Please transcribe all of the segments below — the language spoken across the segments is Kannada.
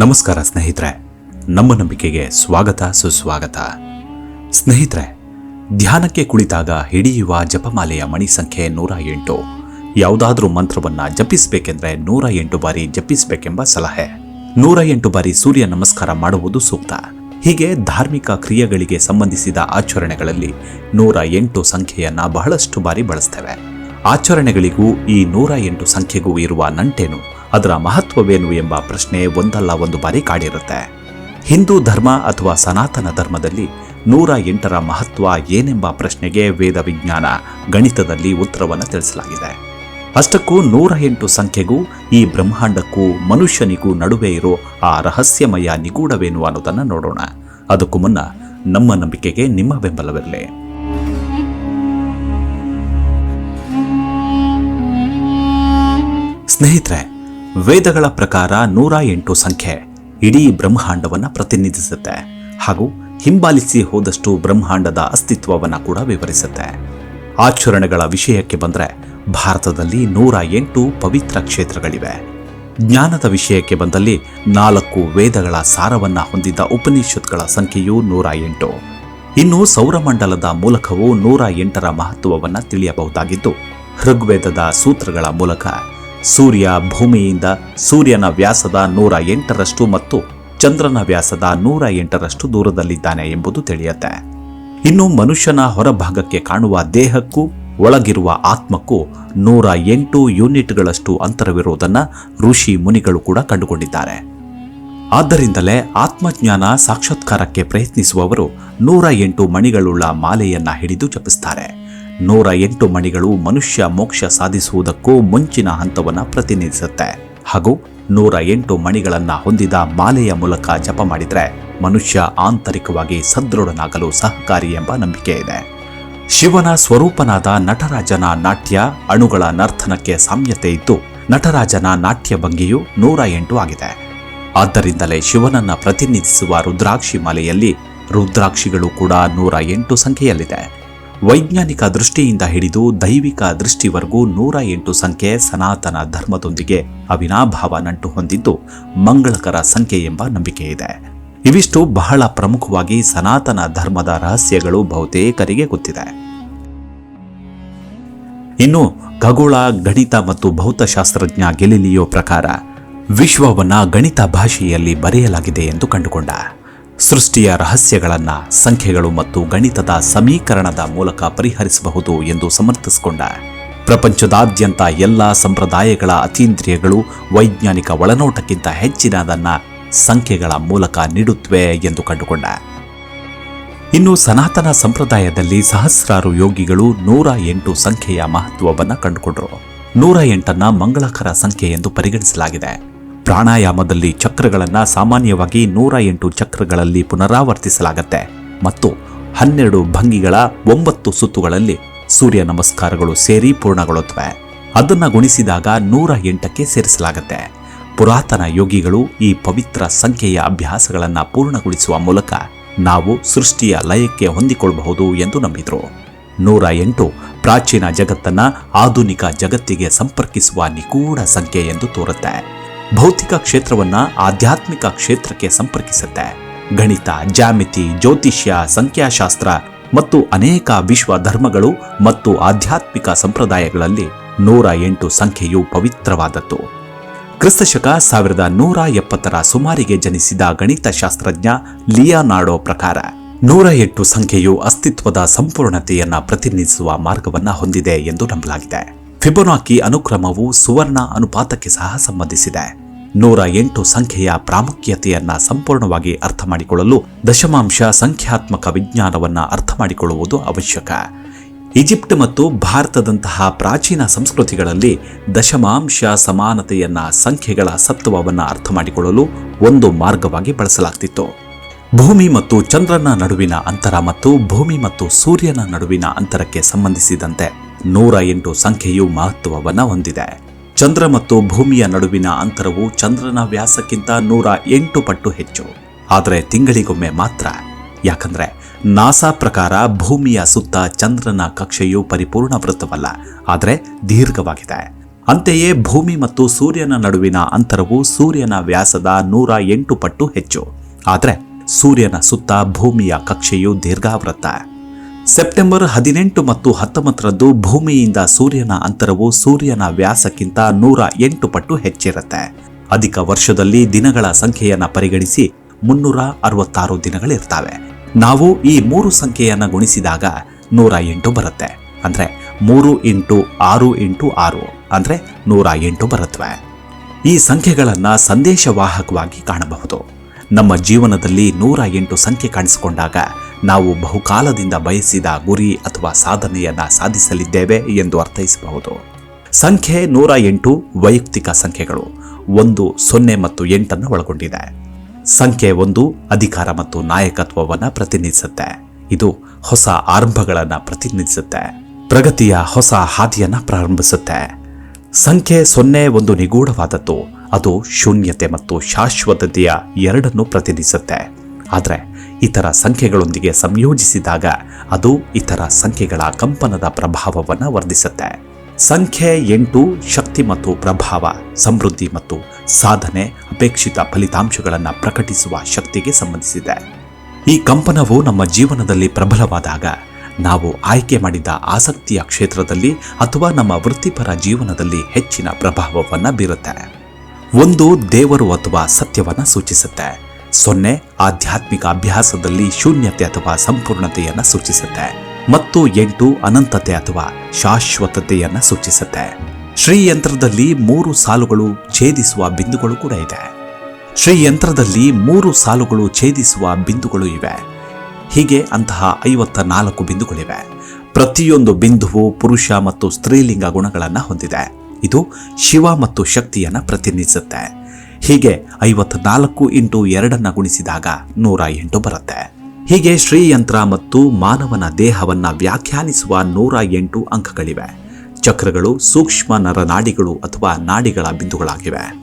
ನಮಸ್ಕಾರ ಸ್ನೇಹಿತರೆ, ನಮ್ಮ ನಂಬಿಕೆಗೆ ಸ್ವಾಗತ, ಸುಸ್ವಾಗತ. ಸ್ನೇಹಿತರೆ, ಧ್ಯಾನಕ್ಕೆ ಕುಳಿತಾಗ ಹಿಡಿಯುವ ಜಪಮಾಲೆಯ ಮಣಿ ಸಂಖ್ಯೆ ನೂರ ಎಂಟು. ಯಾವುದಾದ್ರೂ ಮಂತ್ರವನ್ನು ಜಪಿಸಬೇಕೆಂದರೆ ನೂರ ಎಂಟು ಬಾರಿ ಜಪಿಸಬೇಕೆಂಬ ಸಲಹೆ. ನೂರ ಎಂಟು ಬಾರಿ ಸೂರ್ಯ ನಮಸ್ಕಾರ ಮಾಡುವುದು ಸೂಕ್ತ. ಹೀಗೆ ಧಾರ್ಮಿಕ ಕ್ರಿಯೆಗಳಿಗೆ ಸಂಬಂಧಿಸಿದ ಆಚರಣೆಗಳಲ್ಲಿ ನೂರ ಎಂಟು ಸಂಖ್ಯೆಯನ್ನು ಬಹಳಷ್ಟು ಬಾರಿ ಬಳಸ್ತೇವೆ. ಆಚರಣೆಗಳಿಗೂ ಈ ನೂರ ಎಂಟು ಸಂಖ್ಯೆಗೂ ಇರುವ ನಂಟೇನು ಅದರ ಮಹತ್ವವೇನು ಎಂಬ ಪ್ರಶ್ನೆ ಒಂದಲ್ಲ ಒಂದು ಬಾರಿ ಕಾಡಿರುತ್ತೆ. ಹಿಂದೂ ಧರ್ಮ ಅಥವಾ ಸನಾತನ ಧರ್ಮದಲ್ಲಿ ನೂರ ಎಂಟರ ಮಹತ್ವ ಏನೆಂಬ ಪ್ರಶ್ನೆಗೆ ವೇದ ವಿಜ್ಞಾನ ಗಣಿತದಲ್ಲಿ ಉತ್ತರವನ್ನು ತಿಳಿಸಲಾಗಿದೆ. ಅಷ್ಟಕ್ಕೂ ನೂರ ಎಂಟು ಸಂಖ್ಯೆಗೂ, ಈ ಬ್ರಹ್ಮಾಂಡಕ್ಕೂ, ಮನುಷ್ಯನಿಗೂ ನಡುವೆ ಇರೋ ಆ ರಹಸ್ಯಮಯ ನಿಗೂಢವೇನು ಅನ್ನೋದನ್ನು ನೋಡೋಣ. ಅದಕ್ಕೂ ಮುನ್ನ ನಮ್ಮ ನಂಬಿಕೆಗೆ ನಿಮ್ಮ ಬೆಂಬಲವಿರಲಿ. ಸ್ನೇಹಿತರೆ ವೇದಗಳ ಪ್ರಕಾರ ನೂರ ಎಂಟು ಸಂಖ್ಯೆ ಇಡೀ ಬ್ರಹ್ಮಾಂಡವನ್ನು ಪ್ರತಿನಿಧಿಸುತ್ತೆ ಹಾಗೂ ಹಿಂಬಾಲಿಸಿ ಹೋದಷ್ಟು ಬ್ರಹ್ಮಾಂಡದ ಅಸ್ತಿತ್ವವನ್ನು ಕೂಡ ವಿವರಿಸುತ್ತೆ. ಆಚರಣೆಗಳ ವಿಷಯಕ್ಕೆ ಬಂದರೆ ಭಾರತದಲ್ಲಿ ನೂರ ಎಂಟು ಪವಿತ್ರ ಕ್ಷೇತ್ರಗಳಿವೆ. ಜ್ಞಾನದ ವಿಷಯಕ್ಕೆ ಬಂದಲ್ಲಿ ನಾಲ್ಕು ವೇದಗಳ ಸಾರವನ್ನು ಹೊಂದಿದ್ದ ಉಪನಿಷತ್ಗಳ ಸಂಖ್ಯೆಯು ನೂರ ಎಂಟು. ಇನ್ನು ಸೌರಮಂಡಲದ ಮೂಲಕವೂ ನೂರ ಎಂಟರ ಮಹತ್ವವನ್ನು ತಿಳಿಯಬಹುದಾಗಿದ್ದು, ಋಗ್ವೇದದ ಸೂತ್ರಗಳ ಮೂಲಕ ಸೂರ್ಯ ಭೂಮಿಯಿಂದ ಸೂರ್ಯನ ವ್ಯಾಸದ ನೂರ ಎಂಟರಷ್ಟು ಮತ್ತು ಚಂದ್ರನ ವ್ಯಾಸದ ನೂರ ಎಂಟರಷ್ಟು ದೂರದಲ್ಲಿದ್ದಾನೆ ಎಂಬುದು ತಿಳಿಯತ್ತೆ. ಇನ್ನು ಮನುಷ್ಯನ ಹೊರಭಾಗಕ್ಕೆ ಕಾಣುವ ದೇಹಕ್ಕೂ ಒಳಗಿರುವ ಆತ್ಮಕ್ಕೂ ನೂರ ಎಂಟು ಯೂನಿಟ್ಗಳಷ್ಟು ಅಂತರವಿರುವುದನ್ನ ಋಷಿ ಮುನಿಗಳು ಕೂಡ ಕಂಡುಕೊಂಡಿದ್ದಾರೆ. ಆದ್ದರಿಂದಲೇ ಆತ್ಮಜ್ಞಾನ ಸಾಕ್ಷಾತ್ಕಾರಕ್ಕೆ ಪ್ರಯತ್ನಿಸುವವರು ನೂರ ಎಂಟು ಮಣಿಗಳುಳ್ಳ ಮಾಲೆಯನ್ನ ಹಿಡಿದು ಜಪಿಸ್ತಾರೆ. ನೂರ ಎಂಟು ಮಣಿಗಳು ಮನುಷ್ಯ ಮೋಕ್ಷ ಸಾಧಿಸುವುದಕ್ಕೂ ಮುಂಚಿನ ಹಂತವನ್ನು ಪ್ರತಿನಿಧಿಸುತ್ತೆ. ಹಾಗೂ ನೂರ ಎಂಟು ಮಣಿಗಳನ್ನು ಹೊಂದಿದ ಮಾಲೆಯ ಮೂಲಕ ಜಪ ಮಾಡಿದರೆ ಮನುಷ್ಯ ಆಂತರಿಕವಾಗಿ ಸದೃಢನಾಗಲು ಸಹಕಾರಿ ಎಂಬ ನಂಬಿಕೆ ಇದೆ. ಶಿವನ ಸ್ವರೂಪನಾದ ನಟರಾಜನ ನಾಟ್ಯ ಅಣುಗಳ ನರ್ತನಕ್ಕೆ ಸಾಮ್ಯತೆ ಇದ್ದು, ನಟರಾಜನ ನಾಟ್ಯ ಭಂಗಿಯು ನೂರ ಎಂಟು ಆಗಿದೆ. ಆದ್ದರಿಂದಲೇ ಶಿವನನ್ನ ಪ್ರತಿನಿಧಿಸುವ ರುದ್ರಾಕ್ಷಿ ಮಾಲೆಯಲ್ಲಿ ರುದ್ರಾಕ್ಷಿಗಳು ಕೂಡ ನೂರ ಎಂಟು ಸಂಖ್ಯೆಯಲ್ಲಿದೆ. ವೈಜ್ಞಾನಿಕ ದೃಷ್ಟಿಯಿಂದ ಹಿಡಿದು ದೈವಿಕ ದೃಷ್ಟಿವರೆಗೂ ನೂರ ಎಂಟು ಸಂಖ್ಯೆ ಸನಾತನ ಧರ್ಮದೊಂದಿಗೆ ಅವಿನಾಭಾವ ನಂಟು ಹೊಂದಿದ್ದು ಮಂಗಳಕರ ಸಂಖ್ಯೆ ಎಂಬ ನಂಬಿಕೆ ಇದೆ. ಇವಿಷ್ಟು ಬಹಳ ಪ್ರಮುಖವಾಗಿ ಸನಾತನ ಧರ್ಮದ ರಹಸ್ಯಗಳು ಬಹುತೇಕರಿಗೆ ಗೊತ್ತಿದೆ. ಇನ್ನು ಖಗೋಳ, ಗಣಿತ ಮತ್ತು ಭೌತಶಾಸ್ತ್ರಜ್ಞ ಗೆಲಿಲಿಯೋ ಪ್ರಕಾರ ವಿಶ್ವವನ್ನ ಗಣಿತ ಭಾಷೆಯಲ್ಲಿ ಬರೆಯಲಾಗಿದೆ ಎಂದು ಕಂಡುಕೊಂಡ. ಸೃಷ್ಟಿಯ ರಹಸ್ಯಗಳನ್ನು, ಸಂಖ್ಯೆಗಳು ಮತ್ತು ಗಣಿತದ ಸಮೀಕರಣದ ಮೂಲಕ ಪರಿಹರಿಸಬಹುದು ಎಂದು ಸಮರ್ಥಿಸಿಕೊಂಡ ಪ್ರಪಂಚದಾದ್ಯಂತ ಎಲ್ಲ ಸಂಪ್ರದಾಯಗಳ ಅತೀಂದ್ರಿಯಗಳು ವೈಜ್ಞಾನಿಕ ಒಳನೋಟಕ್ಕಿಂತ ಹೆಚ್ಚಿನದನ್ನು ಸಂಖ್ಯೆಗಳ ಮೂಲಕ ನೀಡುತ್ತವೆ ಎಂದು ಕಂಡುಕೊಂಡ. ಇನ್ನು ಸನಾತನ ಸಂಪ್ರದಾಯದಲ್ಲಿ ಸಹಸ್ರಾರು ಯೋಗಿಗಳು ನೂರ ಎಂಟು ಸಂಖ್ಯೆಯ ಮಹತ್ವವನ್ನು ಕಂಡುಕೊಂಡರು. ನೂರ ಎಂಟನ್ನ ಮಂಗಳಕರ ಸಂಖ್ಯೆ ಎಂದು ಪರಿಗಣಿಸಲಾಗಿದೆ. ಪ್ರಾಣಾಯಾಮದಲ್ಲಿ ಚಕ್ರಗಳನ್ನು ಸಾಮಾನ್ಯವಾಗಿ ನೂರ ಎಂಟು ಚಕ್ರಗಳಲ್ಲಿ ಪುನರಾವರ್ತಿಸಲಾಗತ್ತೆ. ಮತ್ತು ಹನ್ನೆರಡು ಭಂಗಿಗಳ ಒಂಬತ್ತು ಸುತ್ತುಗಳಲ್ಲಿ ಸೂರ್ಯ ನಮಸ್ಕಾರಗಳು ಸೇರಿ ಪೂರ್ಣಗೊಳ್ಳುತ್ತವೆ. ಅದನ್ನು ಗುಣಿಸಿದಾಗ ನೂರ ಎಂಟಕ್ಕೆ ಸೇರಿಸಲಾಗುತ್ತೆ. ಪುರಾತನ ಯೋಗಿಗಳು ಈ ಪವಿತ್ರ ಸಂಖ್ಯೆಯ ಅಭ್ಯಾಸಗಳನ್ನು ಪೂರ್ಣಗೊಳಿಸುವ ಮೂಲಕ ನಾವು ಸೃಷ್ಟಿಯ ಲಯಕ್ಕೆ ಹೊಂದಿಕೊಳ್ಳಬಹುದು ಎಂದು ನಂಬಿದ್ರು. ನೂರ ಎಂಟು ಪ್ರಾಚೀನ ಜಗತ್ತನ್ನು ಆಧುನಿಕ ಜಗತ್ತಿಗೆ ಸಂಪರ್ಕಿಸುವ ನಿಗೂಢ ಸಂಖ್ಯೆ ಎಂದು ತೋರುತ್ತೆ. ಭೌತಿಕ ಕ್ಷೇತ್ರವನ್ನ ಆಧ್ಯಾತ್ಮಿಕ ಕ್ಷೇತ್ರಕ್ಕೆ ಸಂಪರ್ಕಿಸುತ್ತೆ. ಗಣಿತ, ಜ್ಯಾಮಿತಿ, ಜ್ಯೋತಿಷ್ಯ, ಸಂಖ್ಯಾಶಾಸ್ತ್ರ ಮತ್ತು ಅನೇಕ ವಿಶ್ವ ಧರ್ಮಗಳು ಮತ್ತು ಆಧ್ಯಾತ್ಮಿಕ ಸಂಪ್ರದಾಯಗಳಲ್ಲಿ ನೂರ ಎಂಟು ಸಂಖ್ಯೆಯು ಪವಿತ್ರವಾದದ್ದು. ಕ್ರಿಸ್ತಶಕ ಸಾವಿರದ ನೂರ ಎಪ್ಪತ್ತರ ಸುಮಾರಿಗೆ ಜನಿಸಿದ ಗಣಿತಶಾಸ್ತ್ರಜ್ಞ ಲಿಯಾನಾಡೋ ಪ್ರಕಾರ, ನೂರ ಎಂಟು ಸಂಖ್ಯೆಯು ಅಸ್ತಿತ್ವದ ಸಂಪೂರ್ಣತೆಯನ್ನು ಪ್ರತಿನಿಧಿಸುವ ಮಾರ್ಗವನ್ನ ಹೊಂದಿದೆ ಎಂದು ನಂಬಲಾಗಿದೆ. ಫಿಬೊನಾಕಿ ಅನುಕ್ರಮವು ಸುವರ್ಣ ಅನುಪಾತಕ್ಕೆ ಸಹ ಸಂಬಂಧಿಸಿದೆ. ನೂರ ಎಂಟು ಸಂಖ್ಯೆಯ ಪ್ರಾಮುಖ್ಯತೆಯನ್ನ ಸಂಪೂರ್ಣವಾಗಿ ಅರ್ಥ ಮಾಡಿಕೊಳ್ಳಲು ದಶಮಾಂಶ ಸಂಖ್ಯಾತ್ಮಕ ವಿಜ್ಞಾನವನ್ನ ಅರ್ಥ ಮಾಡಿಕೊಳ್ಳುವುದು ಅವಶ್ಯಕ. ಈಜಿಪ್ಟ್ ಮತ್ತು ಭಾರತದಂತಹ ಪ್ರಾಚೀನ ಸಂಸ್ಕೃತಿಗಳಲ್ಲಿ ದಶಮಾಂಶ ಸಮಾನತೆಯನ್ನ ಸಂಖ್ಯೆಗಳ ಸತ್ವವನ್ನು ಅರ್ಥ ಮಾಡಿಕೊಳ್ಳಲು ಒಂದು ಮಾರ್ಗವಾಗಿ ಬಳಸಲಾಗ್ತಿತ್ತು. ಭೂಮಿ ಮತ್ತು ಚಂದ್ರನ ನಡುವಿನ ಅಂತರ ಮತ್ತು ಭೂಮಿ ಮತ್ತು ಸೂರ್ಯನ ನಡುವಿನ ಅಂತರಕ್ಕೆ ಸಂಬಂಧಿಸಿದಂತೆ. ನೂರ ಎಂಟು ಸಂಖ್ಯೆಯು ಮಹತ್ವವನ್ನು ಹೊಂದಿದೆ. ಚಂದ್ರ ಮತ್ತು ಭೂಮಿಯ ನಡುವಿನ ಅಂತರವು ಚಂದ್ರನ ವ್ಯಾಸಕ್ಕಿಂತ ನೂರ ಎಂಟು ಪಟ್ಟು ಹೆಚ್ಚು. ಆದರೆ ತಿಂಗಳಿಗೊಮ್ಮೆ ಮಾತ್ರ. ಯಾಕಂದ್ರೆ ನಾಸಾ ಪ್ರಕಾರ ಭೂಮಿಯ ಸುತ್ತ ಚಂದ್ರನ ಕಕ್ಷೆಯು ಪರಿಪೂರ್ಣ ವೃತ್ತವಲ್ಲ ಆದರೆ ದೀರ್ಘವಾಗಿದೆ. ಅಂತೆಯೇ ಭೂಮಿ ಮತ್ತು ಸೂರ್ಯನ ನಡುವಿನ ಅಂತರವು ಸೂರ್ಯನ ವ್ಯಾಸದ ನೂರ ಎಂಟು ಪಟ್ಟು ಹೆಚ್ಚು. ಆದರೆ ಸೂರ್ಯನ ಸುತ್ತ ಭೂಮಿಯ ಕಕ್ಷೆಯು ದೀರ್ಘಾವೃತ್ತ ಸೆಪ್ಟೆಂಬರ್ ಹದಿನೆಂಟು ಮತ್ತು ಹತ್ತೊಂಬತ್ತರಂದು ಭೂಮಿಯಿಂದ ಸೂರ್ಯನ ಅಂತರವು ಸೂರ್ಯನ ವ್ಯಾಸಕ್ಕಿಂತ ನೂರ ಎಂಟು ಪಟ್ಟು ಹೆಚ್ಚಿರುತ್ತೆ. ಅಧಿಕ ವರ್ಷದಲ್ಲಿ ದಿನಗಳ ಸಂಖ್ಯೆಯನ್ನು ಪರಿಗಣಿಸಿ ಮುನ್ನೂರ ಅರವತ್ತಾರು ದಿನಗಳಿರ್ತವೆ. ನಾವು ಈ ಮೂರು ಸಂಖ್ಯೆಯನ್ನು ಗುಣಿಸಿದಾಗ ನೂರ ಎಂಟು ಬರುತ್ತೆ. ಅಂದರೆ ಮೂರು ಇಂಟು ಆರು ಇಂಟು ಆರು ಅಂದರೆ ನೂರ ಎಂಟು ಬರುತ್ತವೆ ಈ ಸಂಖ್ಯೆಗಳನ್ನು ಸಂದೇಶವಾಹಕವಾಗಿ ಕಾಣಬಹುದು. ನಮ್ಮ ಜೀವನದಲ್ಲಿ ನೂರ ಎಂಟು ಸಂಖ್ಯೆ ಕಾಣಿಸಿಕೊಂಡಾಗ ನಾವು ಬಹುಕಾಲದಿಂದ ಬಯಸಿದ ಗುರಿ ಅಥವಾ ಸಾಧನೆಯನ್ನು ಸಾಧಿಸಲಿದ್ದೇವೆ ಎಂದು ಅರ್ಥೈಸಬಹುದು. ಸಂಖ್ಯೆ ನೂರ ಎಂಟು ವೈಯಕ್ತಿಕ ಸಂಖ್ಯೆಗಳು ಒಂದು, ಸೊನ್ನೆ ಮತ್ತು ಎಂಟನ್ನು ಒಳಗೊಂಡಿದೆ. ಸಂಖ್ಯೆ ಒಂದು ಅಧಿಕಾರ ಮತ್ತು ನಾಯಕತ್ವವನ್ನು ಪ್ರತಿನಿಧಿಸುತ್ತೆ. ಇದು ಹೊಸ ಆರಂಭಗಳನ್ನು ಪ್ರತಿನಿಧಿಸುತ್ತೆ. ಪ್ರಗತಿಯ ಹೊಸ ಹಾದಿಯನ್ನು ಪ್ರಾರಂಭಿಸುತ್ತೆ. ಸಂಖ್ಯೆ ಸೊನ್ನೆ ಒಂದು ನಿಗೂಢವಾದದ್ದು ಅದು ಶೂನ್ಯತೆ ಮತ್ತು ಶಾಶ್ವತತೆಯ ಎರಡನ್ನು ಪ್ರತಿನಿಧಿಸುತ್ತೆ. ಆದರೆ ಇತರ ಸಂಖ್ಯೆಗಳೊಂದಿಗೆ ಸಂಯೋಜಿಸಿದಾಗ ಅದು ಇತರ ಸಂಖ್ಯೆಗಳ ಕಂಪನದ ಪ್ರಭಾವವನ್ನು ವರ್ಧಿಸುತ್ತೆ. ಸಂಖ್ಯೆ ಎಂಟು ಶಕ್ತಿ ಮತ್ತು ಪ್ರಭಾವ, ಸಮೃದ್ಧಿ ಮತ್ತು ಸಾಧನೆ ಅಪೇಕ್ಷಿತ ಫಲಿತಾಂಶಗಳನ್ನು ಪ್ರಕಟಿಸುವ ಶಕ್ತಿಗೆ ಸಂಬಂಧಿಸಿದೆ. ಈ ಕಂಪನವು ನಮ್ಮ ಜೀವನದಲ್ಲಿ ಪ್ರಬಲವಾದಾಗ ನಾವು ಆಯ್ಕೆ ಮಾಡಿದ ಆಸಕ್ತಿಯ ಕ್ಷೇತ್ರದಲ್ಲಿ ಅಥವಾ ನಮ್ಮ ವೃತ್ತಿಪರ ಜೀವನದಲ್ಲಿ ಹೆಚ್ಚಿನ ಪ್ರಭಾವವನ್ನು ಬೀರುತ್ತೆ. ಒಂದು ದೇವರು ಅಥವಾ ಸತ್ಯವನ್ನು ಸೂಚಿಸುತ್ತೆ. ಸೊನ್ನೆ ಆಧ್ಯಾತ್ಮಿಕ ಅಭ್ಯಾಸದಲ್ಲಿ ಶೂನ್ಯತೆ ಅಥವಾ ಸಂಪೂರ್ಣತೆಯನ್ನ ಸೂಚಿಸುತ್ತೆ ಮತ್ತು ಎಂಟು ಅನಂತತೆ ಅಥವಾ ಶಾಶ್ವತತೆಯನ್ನ ಸೂಚಿಸುತ್ತೆ. ಶ್ರೀಯಂತ್ರದಲ್ಲಿ ಮೂರು ಸಾಲುಗಳು ಛೇದಿಸುವ ಬಿಂದುಗಳು ಕೂಡ ಇದೆ. ಶ್ರೀಯಂತ್ರದಲ್ಲಿ ಮೂರು ಸಾಲುಗಳು ಛೇದಿಸುವ ಬಿಂದುಗಳು ಇವೆ. ಹೀಗೆ ಅಂತಹ ಐವತ್ತ ನಾಲ್ಕು ಬಿಂದುಗಳಿವೆ. ಪ್ರತಿಯೊಂದು ಬಿಂದುವು ಪುರುಷ ಮತ್ತು ಸ್ತ್ರೀಲಿಂಗ ಗುಣಗಳನ್ನು ಹೊಂದಿದೆ. ಇದು ಶಿವ ಮತ್ತು ಶಕ್ತಿಯನ್ನು ಪ್ರತಿನಿಧಿಸುತ್ತೆ. ಹೀಗೆ ಐವತ್ನಾಲ್ಕು ಇಂಟು ಎರಡನ್ನು ಗುಣಿಸಿದಾಗ ನೂರ ಎಂಟು ಬರುತ್ತೆ. ಹೀಗೆ ಶ್ರೀಯಂತ್ರ ಮತ್ತು ಮಾನವನ ದೇಹವನ್ನ ವ್ಯಾಖ್ಯಾನಿಸುವ ನೂರ ಎಂಟು ಅಂಕಗಳಿವೆ. ಚಕ್ರಗಳು ಸೂಕ್ಷ್ಮ ನರನಾಡಿಗಳು ಅಥವಾ ನಾಡಿಗಳ ಬಿಂದುಗಳಾಗಿವೆ.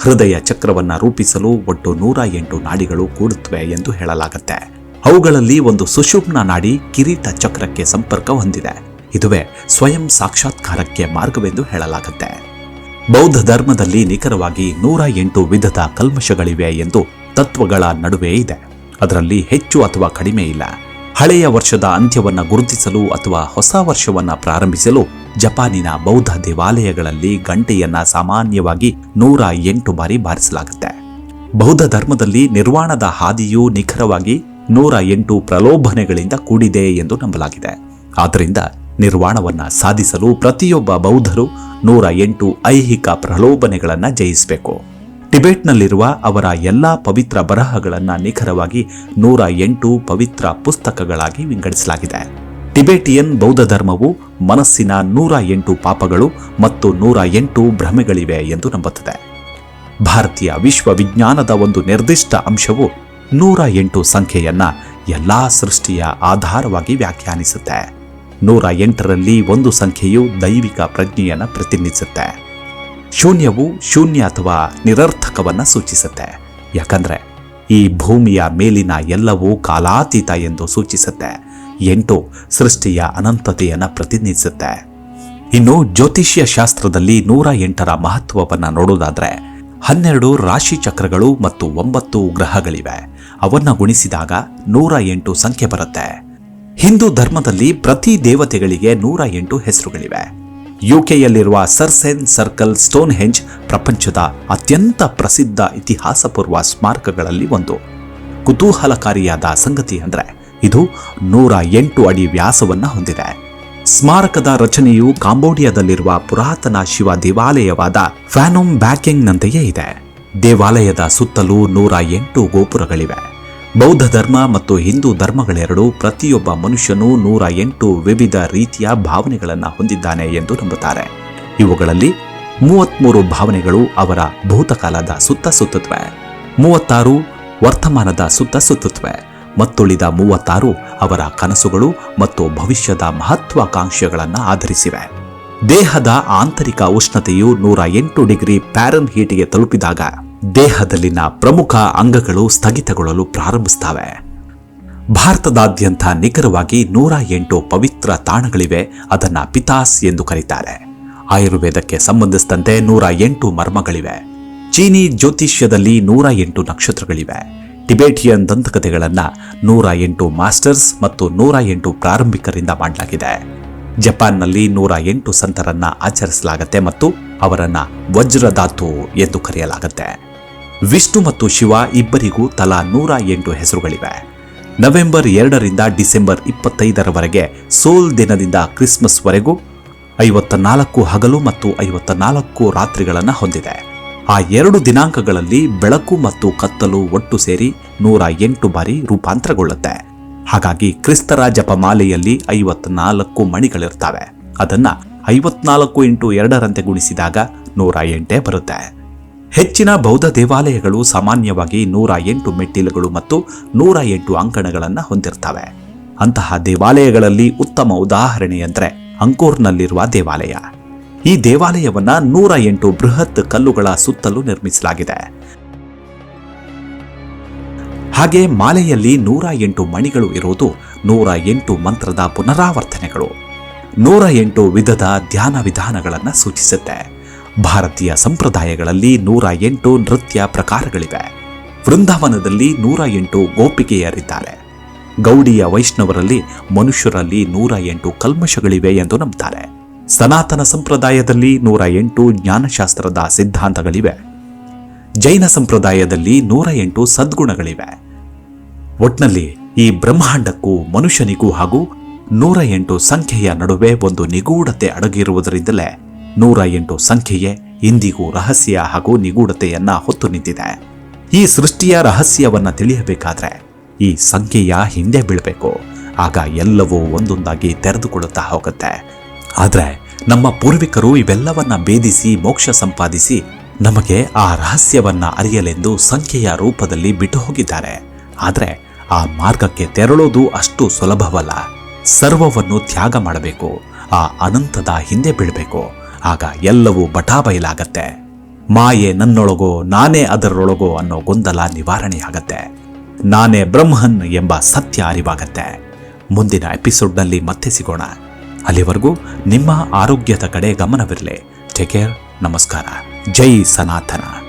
ಹೃದಯ ಚಕ್ರವನ್ನ ರೂಪಿಸಲು ಒಟ್ಟು ನೂರ ಎಂಟು ನಾಡಿಗಳು ಕೂಡುತ್ತವೆ ಎಂದು ಹೇಳಲಾಗುತ್ತೆ. ಅವುಗಳಲ್ಲಿ ಒಂದು ಸುಷುಮ್ನ ನಾಡಿ ಕಿರೀಟ ಚಕ್ರಕ್ಕೆ ಸಂಪರ್ಕ ಹೊಂದಿದೆ. ಇದುವೇ ಸ್ವಯಂ ಸಾಕ್ಷಾತ್ಕಾರಕ್ಕೆ ಮಾರ್ಗವೆಂದು ಹೇಳಲಾಗುತ್ತೆ. ಬೌದ್ಧ ಧರ್ಮದಲ್ಲಿ ನಿಖರವಾಗಿ ನೂರ ಎಂಟು ವಿಧದ ಕಲ್ಮಶಗಳಿವೆ ಎಂದು ತತ್ವಗಳ ನಡುವೆ ಇದೆ. ಅದರಲ್ಲಿ ಹೆಚ್ಚು ಅಥವಾ ಕಡಿಮೆ ಇಲ್ಲ. ಹಳೆಯ ವರ್ಷದ ಅಂತ್ಯವನ್ನು ಗುರುತಿಸಲು ಅಥವಾ ಹೊಸ ವರ್ಷವನ್ನು ಪ್ರಾರಂಭಿಸಲು ಜಪಾನಿನ ಬೌದ್ಧ ದೇವಾಲಯಗಳಲ್ಲಿ ಗಂಟೆಯನ್ನ ಸಾಮಾನ್ಯವಾಗಿ ನೂರ ಎಂಟು ಬಾರಿ ಬಾರಿಸಲಾಗುತ್ತೆ. ಬೌದ್ಧ ಧರ್ಮದಲ್ಲಿ ನಿರ್ವಾಣದ ಹಾದಿಯು ನಿಖರವಾಗಿ ನೂರ ಎಂಟು ಪ್ರಲೋಭನೆಗಳಿಂದ ಕೂಡಿದೆ ಎಂದು ನಂಬಲಾಗಿದೆ. ಆದ್ದರಿಂದ ನಿರ್ವಾಣವನ್ನ ಸಾಧಿಸಲು ಪ್ರತಿಯೊಬ್ಬ ಬೌದ್ಧರು ನೂರ ಎಂಟು ಐಹಿಕ ಪ್ರಲೋಭನೆಗಳನ್ನು ಜಯಿಸಬೇಕು. ಟಿಬೆಟ್ನಲ್ಲಿರುವ ಅವರ ಎಲ್ಲಾ ಪವಿತ್ರ ಬರಹಗಳನ್ನು ನಿಖರವಾಗಿ ನೂರ ಎಂಟು ಪವಿತ್ರ ಪುಸ್ತಕಗಳಾಗಿ ವಿಂಗಡಿಸಲಾಗಿದೆ. ಟಿಬೆಟಿಯನ್ ಬೌದ್ಧ ಧರ್ಮವು ಮನಸ್ಸಿನ ನೂರ ಎಂಟು ಪಾಪಗಳು ಮತ್ತು ನೂರ ಎಂಟು ಭ್ರಮೆಗಳಿವೆ ಎಂದು ನಂಬುತ್ತದೆ. ಭಾರತೀಯ ವಿಶ್ವವಿಜ್ಞಾನದ ಒಂದು ನಿರ್ದಿಷ್ಟ ಅಂಶವು ನೂರ ಎಂಟು ಸಂಖ್ಯೆಯನ್ನು ಎಲ್ಲಾ ಸೃಷ್ಟಿಯ ಆಧಾರವಾಗಿ ವ್ಯಾಖ್ಯಾನಿಸುತ್ತೆ. ನೂರ ಎಂಟರಲ್ಲಿ ಒಂದು ಸಂಖ್ಯೆಯು ದೈವಿಕ ಪ್ರಜ್ಞೆಯನ್ನು ಪ್ರತಿನಿಧಿಸುತ್ತೆ. ಶೂನ್ಯವು ಶೂನ್ಯ ಅಥವಾ ನಿರರ್ಥಕವನ್ನು ಸೂಚಿಸುತ್ತೆ. ಯಾಕಂದರೆ ಈ ಭೂಮಿಯ ಮೇಲಿನ ಎಲ್ಲವೂ ಕಾಲಾತೀತ ಎಂದು ಸೂಚಿಸುತ್ತೆ. ಎಂಟು, ಸೃಷ್ಟಿಯ ಅನಂತತೆಯನ್ನು ಪ್ರತಿನಿಧಿಸುತ್ತೆ. ಇನ್ನು ಜ್ಯೋತಿಷ್ಯ ಶಾಸ್ತ್ರದಲ್ಲಿ ನೂರ ಎಂಟರ ಮಹತ್ವವನ್ನು ನೋಡೋದಾದರೆ ಹನ್ನೆರಡು ರಾಶಿ ಚಕ್ರಗಳು ಮತ್ತು ಒಂಬತ್ತು ಗ್ರಹಗಳಿವೆ. ಅವನ್ನು ಗುಣಿಸಿದಾಗ ನೂರ ಎಂಟು ಸಂಖ್ಯೆ ಬರುತ್ತೆ. ಹಿಂದೂ ಧರ್ಮದಲ್ಲಿ ಪ್ರತಿ ದೇವತೆಗಳಿಗೆ ನೂರ ಎಂಟು ಹೆಸರುಗಳಿವೆ. ಯುಕೆಯಲ್ಲಿರುವ ಸರ್ಸೆನ್ ಸರ್ಕಲ್ ಸ್ಟೋನ್ ಹೆಂಜ್ ಪ್ರಪಂಚದ ಅತ್ಯಂತ ಪ್ರಸಿದ್ಧ ಇತಿಹಾಸಪೂರ್ವ ಸ್ಮಾರಕಗಳಲ್ಲಿ ಒಂದು. ಕುತೂಹಲಕಾರಿಯಾದ ಸಂಗತಿ ಅಂದರೆ ಇದು ನೂರ ಎಂಟು ಅಡಿ ವ್ಯಾಸವನ್ನು ಹೊಂದಿದೆ. ಸ್ಮಾರಕದ ರಚನೆಯು ಕಾಂಬೋಡಿಯಾದಲ್ಲಿರುವ ಪುರಾತನ ಶಿವ ದೇವಾಲಯವಾದ ಫ್ಯಾನೋಮ್ ಬ್ಯಾಕಿಂಗ್ನಂತೆಯೇ ಇದೆ. ದೇವಾಲಯದ ಸುತ್ತಲೂ ನೂರ ಎಂಟು ಗೋಪುರಗಳಿವೆ. ಬೌದ್ಧ ಧರ್ಮ ಮತ್ತು ಹಿಂದೂ ಧರ್ಮಗಳೆರಡೂ ಪ್ರತಿಯೊಬ್ಬ ಮನುಷ್ಯನೂ ನೂರ ಎಂಟು ವಿವಿಧ ರೀತಿಯ ಭಾವನೆಗಳನ್ನು ಹೊಂದಿದ್ದಾನೆ ಎಂದು ನಂಬುತ್ತಾರೆ. ಇವುಗಳಲ್ಲಿ ಮೂವತ್ಮೂರು ಭಾವನೆಗಳು ಅವರ ಭೂತಕಾಲದ ಸುತ್ತ ಸುತ್ತತ್ವೆ ಮೂವತ್ತಾರು ವರ್ತಮಾನದ ಸುತ್ತ ಸುತ್ತತ್ವೆ ಮತ್ತುಳಿದ ಮೂವತ್ತಾರು ಅವರ ಕನಸುಗಳು ಮತ್ತು ಭವಿಷ್ಯದ ಮಹತ್ವಾಕಾಂಕ್ಷೆಗಳನ್ನು ಆಧರಿಸಿವೆ. ದೇಹದ ಆಂತರಿಕ ಉಷ್ಣತೆಯು ನೂರ ಎಂಟು ಡಿಗ್ರಿ ಪ್ಯಾರನ್ ಹೀಟಿಗೆ ತಲುಪಿದಾಗ ದೇಹದಲ್ಲಿನ ಪ್ರಮುಖ ಅಂಗಗಳು ಸ್ಥಗಿತಗೊಳ್ಳಲು ಪ್ರಾರಂಭಿಸ್ತವೆ ಭಾರತದಾದ್ಯಂತ ನಿಖರವಾಗಿ ನೂರ ಎಂಟು ಪವಿತ್ರ ತಾಣಗಳಿವೆ ಅದನ್ನು ಪಿತಾಸ್ ಎಂದು ಕರೀತಾರೆ. ಆಯುರ್ವೇದಕ್ಕೆ ಸಂಬಂಧಿಸಿದಂತೆ ನೂರ ಎಂಟು ಮರ್ಮಗಳಿವೆ. ಚೀನಿ ಜ್ಯೋತಿಷ್ಯದಲ್ಲಿ ನೂರ ಎಂಟು ನಕ್ಷತ್ರಗಳಿವೆ. ಟಿಬೇಟಿಯನ್ ದಂತಕಥೆಗಳನ್ನು ನೂರ ಎಂಟು ಮಾಸ್ಟರ್ಸ್ ಮತ್ತು ನೂರ ಎಂಟು ಪ್ರಾರಂಭಿಕರಿಂದ ಮಾಡಲಾಗಿದೆ. ಜಪಾನ್ನಲ್ಲಿ ನೂರ ಎಂಟು ಸಂತರನ್ನ ಆಚರಿಸಲಾಗುತ್ತೆ ಮತ್ತು ಅವರನ್ನು ವಜ್ರಧಾತು ಎಂದು ಕರೆಯಲಾಗುತ್ತೆ. ವಿಷ್ಣು ಮತ್ತು ಶಿವ ಇಬ್ಬರಿಗೂ ತಲಾ ನೂರ ಎಂಟು ಹೆಸರುಗಳಿವೆ. ನವೆಂಬರ್ ಎರಡರಿಂದ ಡಿಸೆಂಬರ್ ಇಪ್ಪತ್ತೈದರವರೆಗೆ ಸೋಲ್ ದಿನದಿಂದ ಕ್ರಿಸ್ಮಸ್ವರೆಗೂ ಐವತ್ತ ನಾಲ್ಕು ಹಗಲು ಮತ್ತು ಐವತ್ತ ನಾಲ್ಕು ರಾತ್ರಿಗಳನ್ನು ಹೊಂದಿದೆ. ಆ ಎರಡು ದಿನಾಂಕಗಳಲ್ಲಿ ಬೆಳಕು ಮತ್ತು ಕತ್ತಲು ಒಟ್ಟು ಸೇರಿ ನೂರ ಎಂಟು ಬಾರಿ ರೂಪಾಂತರಗೊಳ್ಳುತ್ತೆ. ಹಾಗಾಗಿ ಕ್ರಿಸ್ತರ ಜಪಮಾಲೆಯಲ್ಲಿ ಐವತ್ನಾಲ್ಕು ಮಣಿಗಳಿರ್ತವೆ. ಅದನ್ನು ಐವತ್ನಾಲ್ಕು ಇಂಟು ಎರಡರಂತೆ ಗುಣಿಸಿದಾಗ ನೂರ ಎಂಟೇ ಬರುತ್ತೆ. ಹೆಚ್ಚಿನ ಬೌದ್ಧ ದೇವಾಲಯಗಳು ಸಾಮಾನ್ಯವಾಗಿ ನೂರ ಎಂಟು ಮೆಟ್ಟಿಲುಗಳು ಮತ್ತು ನೂರ ಎಂಟು ಅಂಕಣಗಳನ್ನು ಹೊಂದಿರ್ತವೆ. ಅಂತಹ ದೇವಾಲಯಗಳಲ್ಲಿ ಉತ್ತಮ ಉದಾಹರಣೆ ಅಂದರೆ ಅಂಕೋರ್ನಲ್ಲಿರುವ ದೇವಾಲಯ. ಈ ದೇವಾಲಯವನ್ನ ನೂರ ಎಂಟು ಬೃಹತ್ ಕಲ್ಲುಗಳ ಸುತ್ತಲೂ ನಿರ್ಮಿಸಲಾಗಿದೆ. ಹಾಗೆ ಮಾಲೆಯಲ್ಲಿ ನೂರ ಎಂಟು ಮಣಿಗಳು ಇರುವುದು ನೂರ ಎಂಟು ಮಂತ್ರದ ಪುನರಾವರ್ತನೆಗಳು. ನೂರ ಎಂಟು ವಿಧದ ಧ್ಯಾನ ವಿಧಾನಗಳನ್ನು ಸೂಚಿಸುತ್ತೆ. ಭಾರತೀಯ ಸಂಪ್ರದಾಯಗಳಲ್ಲಿ ನೂರ ಎಂಟು ನೃತ್ಯ ಪ್ರಕಾರಗಳಿವೆ. ವೃಂದಾವನದಲ್ಲಿ ನೂರ ಎಂಟು ಗೋಪಿಕೆಯರಿದ್ದಾರೆ. ಗೌಡಿಯ ವೈಷ್ಣವರಲ್ಲಿ ಮನುಷ್ಯರಲ್ಲಿ ನೂರ ಎಂಟು ಕಲ್ಮಶಗಳಿವೆ ಎಂದು ನಂಬುತ್ತಾರೆ ಸನಾತನ ಸಂಪ್ರದಾಯದಲ್ಲಿ ನೂರ ಎಂಟು ಜ್ಞಾನಶಾಸ್ತ್ರದ ಸಿದ್ಧಾಂತಗಳಿವೆ. ಜೈನ ಸಂಪ್ರದಾಯದಲ್ಲಿ ನೂರ ಎಂಟು ಸದ್ಗುಣಗಳಿವೆ. ಒಟ್ನಲ್ಲಿ ಈ ಬ್ರಹ್ಮಾಂಡಕ್ಕೂ ಮನುಷ್ಯನಿಗೂ ಹಾಗೂ ನೂರ ಎಂಟು ಸಂಖ್ಯೆಯ ನಡುವೆ ಒಂದು ನಿಗೂಢತೆ ಅಡಗಿರುವುದರಿಂದಲೇ ನೂರ ಎಂಟು ಸಂಖ್ಯೆಯೇ ಇಂದಿಗೂ ರಹಸ್ಯ ಹಾಗೂ ನಿಗೂಢತೆಯನ್ನ ಹೊತ್ತು ನಿಂತಿದೆ. ಈ ಸೃಷ್ಟಿಯ ರಹಸ್ಯವನ್ನ ತಿಳಿಯಬೇಕಾದ್ರೆ ಈ ಸಂಖ್ಯೆಯ ಹಿಂದೆ ಬೀಳಬೇಕು. ಆಗ ಎಲ್ಲವೂ ಒಂದೊಂದಾಗಿ ತೆರೆದುಕೊಳ್ಳುತ್ತಾ ಹೋಗುತ್ತೆ. ಆದ್ರೆ ನಮ್ಮ ಪೂರ್ವಿಕರು ಇವೆಲ್ಲವನ್ನ ಭೇದಿಸಿ, ಮೋಕ್ಷ ಸಂಪಾದಿಸಿ ನಮಗೆ ಆ ರಹಸ್ಯವನ್ನ ಅರಿಯಲೆಂದು ಸಂಖ್ಯೆಯ ರೂಪದಲ್ಲಿ ಬಿಟ್ಟು ಹೋಗಿದ್ದಾರೆ. ಆದ್ರೆ ಆ ಮಾರ್ಗಕ್ಕೆ ತೆರಳೋದು ಅಷ್ಟು ಸುಲಭವಲ್ಲ. ಸರ್ವವನ್ನು ತ್ಯಾಗ ಮಾಡಬೇಕು. ಆ ಅನಂತದ ಹಿಂದೆ ಬೀಳಬೇಕು. ಆಗ ಎಲ್ಲವೂ ಬಟಾಬಯಲಾಗತ್ತೆ. ಮಾಯೆ ನನ್ನೊಳಗೋ, ನಾನೇ ಅದರೊಳಗೋ ಅನ್ನೋ ಗೊಂದಲ ನಿವಾರಣೆಯಾಗತ್ತೆ. ನಾನೇ ಬ್ರಹ್ಮನ್ ಎಂಬ ಸತ್ಯ ಅರಿವಾಗತ್ತೆ. ಮುಂದಿನ ಎಪಿಸೋಡ್ನಲ್ಲಿ ಮತ್ತೆ ಸಿಗೋಣ. ಅಲ್ಲಿವರೆಗೂ ನಿಮ್ಮ ಆರೋಗ್ಯದ ಕಡೆ ಗಮನವಿರಲಿ. ಟೇಕ್ ಕೇರ್ ನಮಸ್ಕಾರ. ಜೈ ಸನಾತನ.